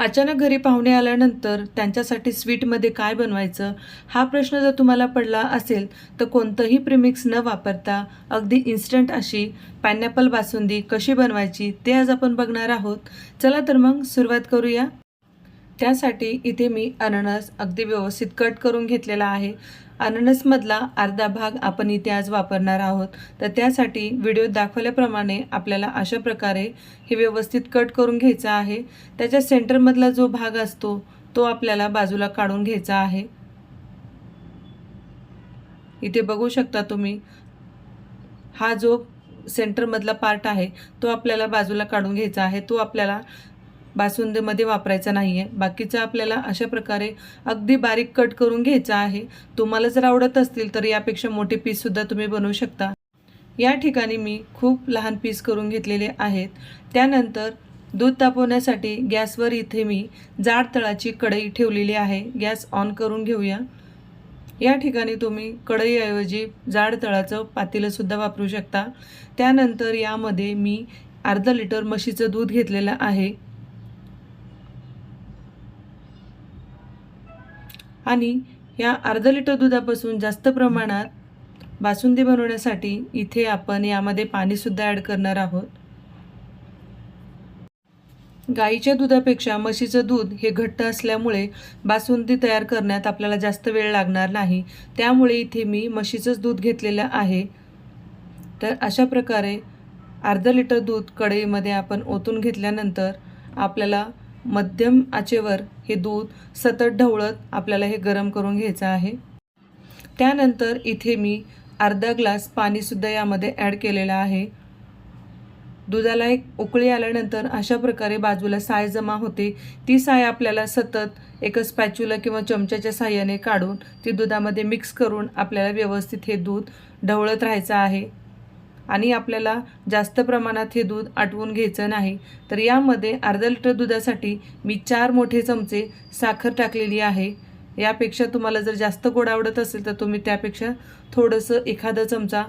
अचानक घरी पाहुणे आल्यानंतर त्यांच्यासाठी स्वीटमध्ये काय बनवायचं हा प्रश्न जर तुम्हाला पडला असेल तर कोणतंही प्रिमिक्स न वापरता अगदी इन्स्टंट अशी पायनॅपल बासुंदी कशी बनवायची ते आज आपण बघणार आहोत. चला तर मग सुरुवात करूया. त्यासाठी इथे मी अननस अगदी व्यवस्थित कट करून घेतलेला आहे. अननसमधला अर्धा भाग आपण इथे आज वापरणार आहोत. तर त्यासाठी व्हिडिओ दाखवल्याप्रमाणे आपल्याला अशा प्रकारे हे व्यवस्थित कट करून घ्यायचं आहे. त्याच्या सेंटरमधला जो भाग असतो तो आपल्याला बाजूला काढून घ्यायचा आहे. इथे बघू शकता तुम्ही हा जो सेंटरमधला पार्ट आहे तो आपल्याला बाजूला काढून घ्यायचा आहे. तो आपल्याला बासुंदीमध्ये वापरायचा नाही आहे बाकीचं आपल्याला अशा प्रकारे अगदी बारीक कट करून घ्यायचा आहे. तुम्हाला जर आवडत असतील तर यापेक्षा मोठे पीससुद्धा तुम्ही बनवू शकता. या ठिकाणी मी खूप लहान पीस करून घेतलेले आहेत. त्यानंतर दूध तापवण्यासाठी गॅसवर इथे मी जाड तळाची कढई ठेवलेली आहे. गॅस ऑन करून घेऊया. या ठिकाणी तुम्ही कढईऐवजी जाड तळाचं पातेलंसुद्धा वापरू शकता. त्यानंतर यामध्ये मी अर्धा लिटर म्हशीचं दूध घेतलेलं आहे. आणि या अर्धा लिटर दुधापासून जास्त प्रमाणात बासुंदी बनवण्यासाठी इथे आपण यामध्ये पाणीसुद्धा ॲड करणार आहोत. गाईच्या दुधापेक्षा म्हशीचं दूध हे घट्ट असल्यामुळे बासुंदी तयार करण्यात आपल्याला जास्त वेळ लागणार नाही. त्यामुळे इथे मी म्हशीचंच दूध घेतलेलं आहे. तर अशा प्रकारे अर्धा लिटर दूध कढईमध्ये आपण ओतून घेतल्यानंतर आपल्याला मध्यम आचेवर हे दूध सतत ढवळत आपल्याला हे गरम करून घ्यायचं आहे. त्यानंतर इथे मी अर्धा ग्लास पाणीसुद्धा यामध्ये ॲड केलेलं आहे. दुधाला एक उकळी आल्यानंतर अशा प्रकारे बाजूला साय जमा होते. ती साय आपल्याला सतत एक स्पॅच्युला किंवा चमच्याच्या साह्याने काढून ती दुधामध्ये मिक्स करून आपल्याला व्यवस्थित हे दूध ढवळत राहायचं आहे. आणि आपल्याला जास्त प्रमाणात हे दूध आटवून घ्यायचं नाही. तर यामध्ये अर्धा लिटर दुधासाठी मी चार मोठे चमचे साखर टाकलेली आहे. यापेक्षा तुम्हाला जर जास्त गोड आवडत असेल तर तुम्ही त्यापेक्षा थोडंसं एखादा चमचा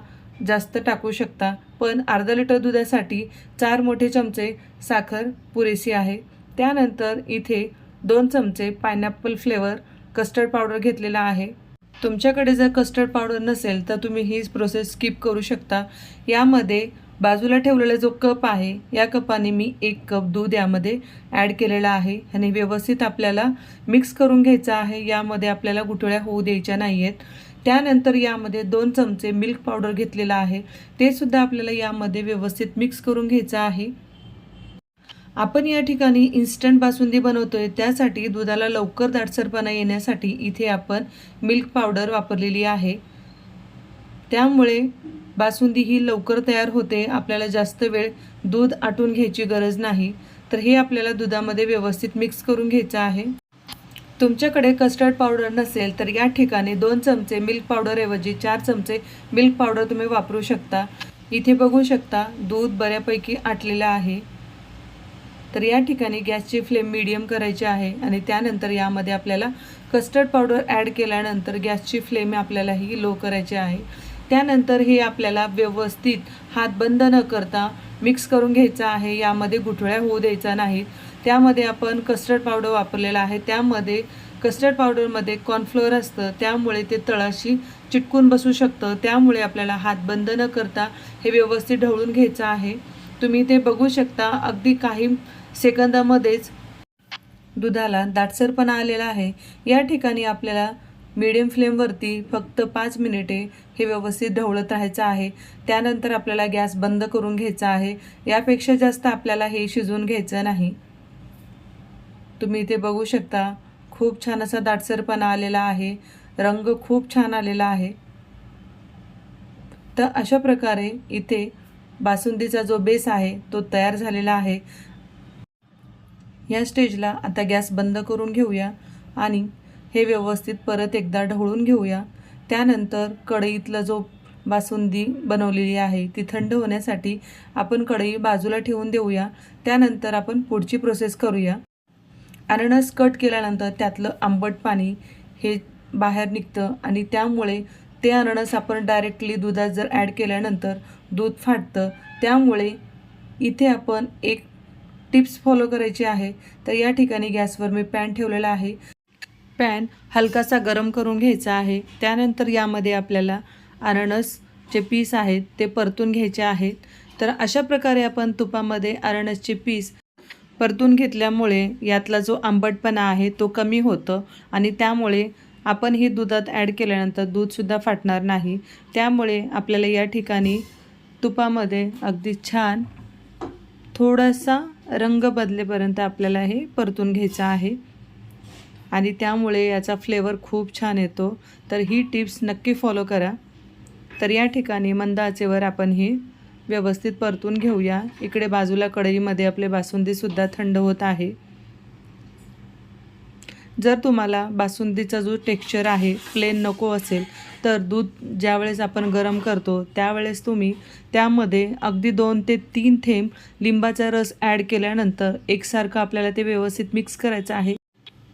जास्त टाकू शकता. पण अर्धा लिटर दुधासाठी चार मोठे चमचे साखर पुरेशी आहे. त्यानंतर इथे दोन चमचे पायनॅपल फ्लेवर कस्टर्ड पावडर घेतलेला आहे. तुमच्याकडे जर कस्टर्ड पावडर नसेल तर तुम्ही ही प्रोसेस स्किप करू शकता. यामध्ये बाजूला ठेवलेला जो कप आहे या कपाने मी एक कप दूध यामध्ये ॲड केलेला आहे. आणि व्यवस्थित आपल्याला मिक्स करून घ्यायचं आहे. यामध्ये आपल्याला गुठळ्या होऊ द्यायच्या नाही आहेत त्यानंतर यामध्ये दोन चमचे मिल्क पावडर घेतलेला आहे. ते सुद्धा आपल्याला यामध्ये व्यवस्थित मिक्स करून घ्यायचं आहे. आपण या ठिकाणी इन्स्टंट बासुंदी बनवतोय त्यासाठी दुधाला लवकर दाटसरपणा येण्यासाठी इथे आपण मिल्क पावडर वापरलेली आहे. त्यामुळे बासुंदी ही लवकर तयार होते आपल्याला जास्त वेळ दूध आटून घ्यायची गरज नाही. तर हे आपल्याला दुधामध्ये व्यवस्थित मिक्स करून घ्यायचं आहे. तुमच्याकडे कस्टर्ड पावडर नसेल तर या ठिकाणी दोन चमचे मिल्क पावडरऐवजी चार चमचे मिल्क पावडर तुम्ही वापरू शकता. इथे बघू शकता दूध बऱ्यापैकी आटलेलं आहे. तर या ठिकाणी गॅसची फ्लेम मीडियम करायची आहे आणि त्यानंतर यामध्ये आपल्याला कस्टर्ड पावडर ॲड केल्यानंतर गॅसची फ्लेम आपल्याला ही लो करायची आहे. त्यानंतर हे आपल्याला व्यवस्थित हात बंद न करता मिक्स करून घ्यायचं आहे. यामध्ये गुठळ्या होऊ द्यायचा नाही त्यामध्ये आपण कस्टर्ड पावडर वापरलेला आहे. त्यामध्ये कस्टर्ड पावडरमध्ये कॉर्नफ्लोअर असतं. त्यामुळे ते तळाशी चिटकून बसू शकतं. त्यामुळे आपल्याला हात बंद न करता हे व्यवस्थित ढवळून घ्यायचं आहे. तुम्ही ते बघू शकता. अगदी काही सेकंदामध्येच दुधाला दाटसरपणा आलेला आहे. या ठिकाणी आपल्याला मिडियम फ्लेमवरती फक्त पाच मिनिटे हे व्यवस्थित ढवळत राहायचं आहे. त्यानंतर आपल्याला गॅस बंद करून घ्यायचा आहे. यापेक्षा जास्त आपल्याला हे शिजवून घ्यायचं नाही. तुम्ही इथे बघू शकता खूप छान असा दाटसरपणा आलेला आहे. रंग खूप छान आलेला आहे. तर अशा प्रकारे इथे बासुंदीचा जो बेस आहे तो तयार झालेला आहे. या स्टेजला आता गॅस बंद करून घेऊया आणि हे व्यवस्थित परत एकदा ढवळून घेऊया. त्यानंतर कढईतला जो बासुंदी बनवलेली आहे ती थंड होण्यासाठी आपण कढई बाजूला ठेवून देऊया. त्यानंतर आपण पुढची प्रोसेस करूया. अननस कट केल्यानंतर त्यातलं आंबट पाणी हे बाहेर निघतं आणि त्यामुळे ते अननस आपण डायरेक्टली दुधात जर ॲड केल्यानंतर दूध फाटतं त्यामुळे इथे आपण एक टिप्स फॉलो करायची आहे तर या ठिकाणी गॅसवर मी पॅन ठेवलेला आहे. पॅन हलकासा गरम करून घ्यायचा आहे. त्यानंतर यामध्ये आपल्याला अननसचे पीस आहेत ते परतून घ्यायचे आहेत. तर अशा प्रकारे आपण तुपामध्ये अननसचे पीस परतून घेतल्यामुळे यातला जो आंबटपणा आहे तो कमी होतं आणि त्यामुळे आपण ही दुधात ॲड केल्यानंतर दूधसुद्धा फाटणार नाही. त्यामुळे आपल्याला या ठिकाणी तुपामध्ये अगदी छान थोडासा रंग बदलेपर्यंत आपल्याला हे परतून घ्यायचं आहे. आणि त्यामुळे याचा फ्लेवर खूप छान येतो. तर ही टिप्स नक्की फॉलो करा. तर या ठिकाणी मंद आचेवर आपण हे व्यवस्थित परतून घेऊया. इकडे बाजूला कढईमध्ये आपले बासुंदीसुद्धा थंड होत आहे. जर तुम्हाला बासुंदीचा जो टेक्स्चर आहे प्लेन नको असेल तर दूध ज्यावेळेस आपण गरम करतो त्यावेळेस तुम्ही त्यामध्ये अगदी दोन ते तीन थेंब लिंबाचा रस ॲड केल्यानंतर एकसारखं आपल्याला ते व्यवस्थित मिक्स करायचं आहे.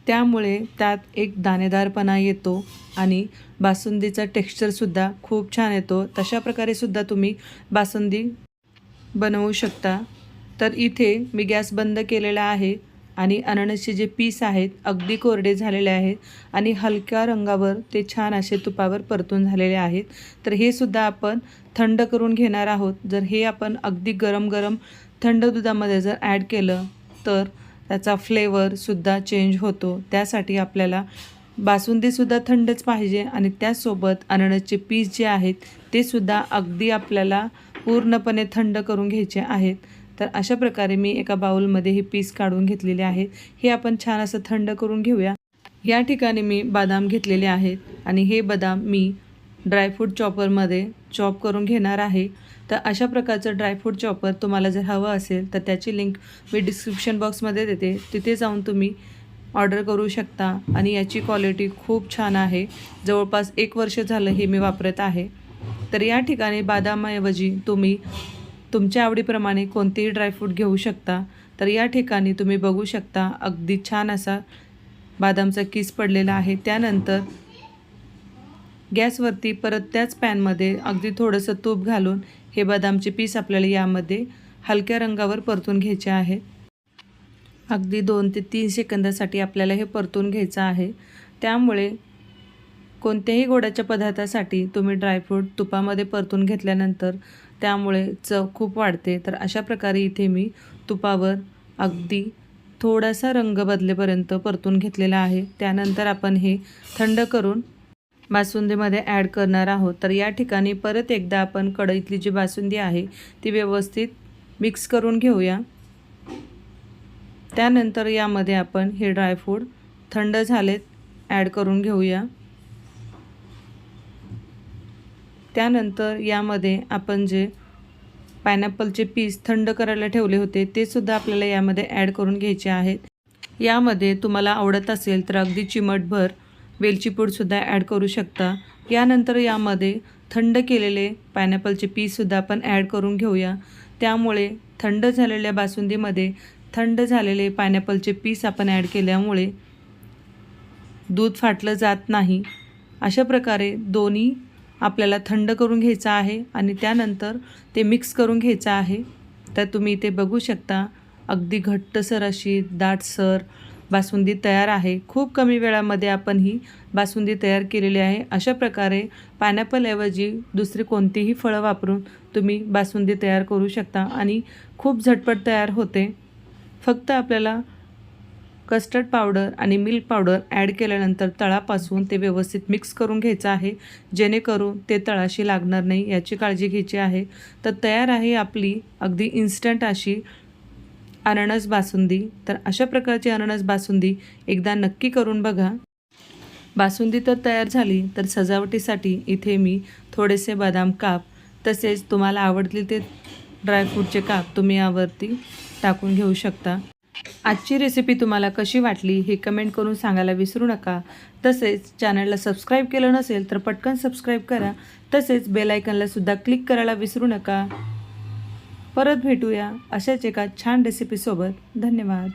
त्यामुळे त्यात एक दाणेदारपणा येतो आणि बासुंदीचा टेक्स्चरसुद्धा खूप छान येतो. तशा प्रकारे सुद्धा तुम्ही बासुंदी बनवू शकता. तर इथे मी गॅस बंद केलेला आहे. आणि अननसचे जे पीस आहेत अगदी कोरडे झालेले आहेत आणि हलक्या रंगावर ते छान असे तुपावर परतून झालेले आहेत. तर हे सुद्धा आपण थंड करून घेणार आहोत. जर हे आपण अगदी गरम गरम थंड दुधामध्ये जर ॲड केलं तर त्याचा फ्लेवरसुद्धा चेंज होतो. त्यासाठी आपल्याला बासुंदीसुद्धा थंडच पाहिजे आणि त्याचसोबत अननसचे पीस जे आहेत ते सुद्धा अगदी आपल्याला पूर्णपणे थंड करून घ्यायचे आहेत. तर अशा प्रकारे मी एका बाउलमध्ये हे पीस काढून घेतलेले आहेत हे आपण छान असं थंड करून घेऊया. या ठिकाणी मी बदाम घेतलेले आहेत आणि हे बदाम मी ड्रायफ्रूट चॉपरमध्ये चॉप करून घेणार आहे. तर अशा प्रकारचं ड्रायफ्रूट चॉपर तुम्हाला जर हवं असेल तर त्याची लिंक मी डिस्क्रिप्शन बॉक्समध्ये देते. तिथे जाऊन तुम्ही ऑर्डर करू शकता आणि याची क्वालिटी खूप छान आहे. जवळपास एक वर्ष झालं हे मी वापरत आहे. तर या ठिकाणी बदामाऐवजी तुम्ही तुमच्या आवडीप्रमाणे कोणतेही ड्रायफ्रूट घेऊ शकता. तर या ठिकाणी तुम्ही बघू शकता अगदी छान असा बदामचा किस पडलेला आहे. त्यानंतर गॅसवरती परत त्याच पॅनमध्ये अगदी थोडंसं तूप घालून हे बदामचे पीस आपल्याला यामध्ये हलक्या रंगावर परतून घ्यायचे आहे. अगदी दोन ते तीन सेकंदासाठी आपल्याला हे परतून घ्यायचं आहे. त्यामुळे कोणत्याही गोडाच्या पदार्थासाठी तुम्ही ड्रायफ्रूट तुपामध्ये परतून घेतल्यानंतर त्यामुळे चव खूप वाढते. तर अशा प्रकारे इथे मी तुपावर अगदी थोडासा रंग बदलेपर्यंत परतून घेतलेला आहे. त्यानंतर आपण हे थंड करून बासुंदीमध्ये ॲड करणार आहोत. तर या ठिकाणी परत एकदा आपण कढईतली जी बासुंदी आहे ती व्यवस्थित मिक्स करून घेऊया. त्यानंतर यामध्ये आपण हे ड्रायफ्रूट थंड झालेत ॲड करून घेऊया. त्यानंतर यामध्ये आपण जे पायनॅपलचे पीस थंड करायला ठेवले होते ते सुद्धा आपल्याला यामध्ये ॲड करून घ्यायचे आहेत. यामध्ये तुम्हाला आवडत असेल तर अगदी चिमटभर वेलची पूडसुद्धा ॲड करू शकता. यानंतर यामध्ये थंड केलेले पायनॅपलचे पीससुद्धा आपण ॲड करून घेऊया. त्यामुळे थंड झालेल्या बासुंदीमध्ये थंड झालेले पायनॅपलचे पीस आपण ॲड केल्यामुळे दूध फाटलं जात नाही. अशा प्रकारे दोन्ही आपल्याला थंड करून घ्यायचं आहे आणि त्यानंतर ते मिक्स करून घ्यायचं आहे. तर तुम्ही इथे बघू शकता अगदी घट्टसर अशी दाटसर बासुंदी तयार आहे. खूप कमी वेळामध्ये आपण ही बासुंदी तयार केलेली आहे. अशा प्रकारे पायनॅपलऐवजी दुसरी कोणतीही फळं वापरून तुम्ही बासुंदी तयार करू शकता आणि खूप झटपट तयार होते. फक्त आपल्याला कस्टर्ड पावडर आणि मिल्क पावडर ॲड केल्यानंतर तळापासून ते व्यवस्थित मिक्स करून घ्यायचं आहे. जेणेकरून ते तळाशी लागणार नाही याची काळजी घ्यायची आहे. तर तयार आहे आपली अगदी इन्स्टंट अशी अननस बासुंदी. तर अशा प्रकारची अननस बासुंदी एकदा नक्की करून बघा. बासुंदी तर तयार झाली तर सजावटीसाठी इथे मी थोडेसे बदाम काप तसेच तुम्हाला आवडतील ते ड्रायफ्रूटचे काप तुम्ही यावरती टाकून घेऊ शकता. आजची रेसिपी तुम्हाला कशी वाटली हे कमेंट करून सांगायला विसरू नका. तसेच चॅनलला सबस्क्राईब केलं नसेल तर पटकन सबस्क्राईब करा. तसेच बेलायकनला सुद्धा क्लिक करायला विसरू नका. परत भेटूया अशाच एका छान रेसिपीसोबत धन्यवाद.